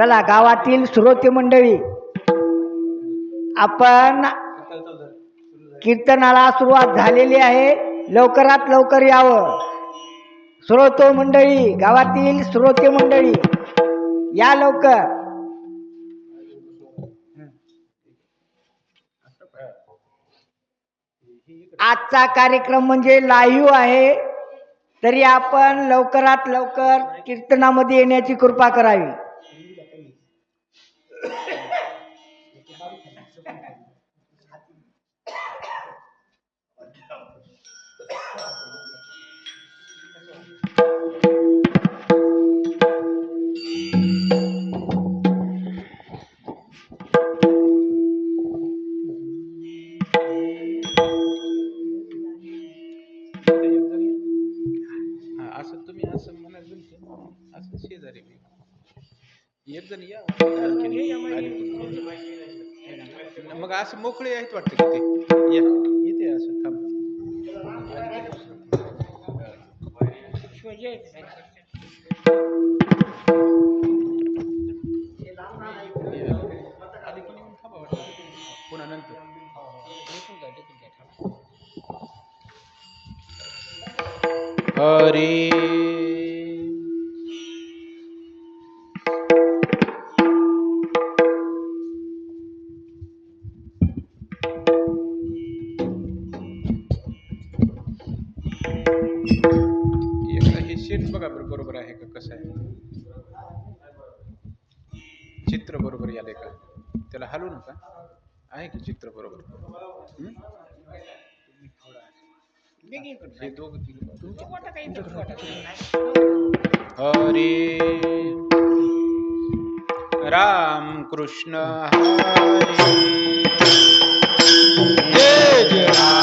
चला गावातील श्रोते मंडळी आपण कीर्तनाला सुरुवात झालेली आहे. लवकरात लवकर यावं. श्रोतो मंडळी गावातील श्रोते मंडळी या लवकर. आजचा कार्यक्रम म्हणजे लाईव्ह आहे. तरी आपण लवकरात लवकर कीर्तनामध्ये येण्याची कृपा करावी. असं तुम्ही असं म्हणाल तुमचं असं शेजारी एक जण या आणखी. मग असं मोकळे आहेत वाटतं की ते या इथे असं थांब या. आधी कोणी येऊन थांबा वाटतं पुन्हा नंतर टिकून घ्या, टिकून घ्या, थांबा. हरे शीट हे शेट बघा बरं बरोबर का कसं आहे चित्र बरबर आले का हलू ना है कि चित्र बरबर हरे राम कृष्ण हरे जय राम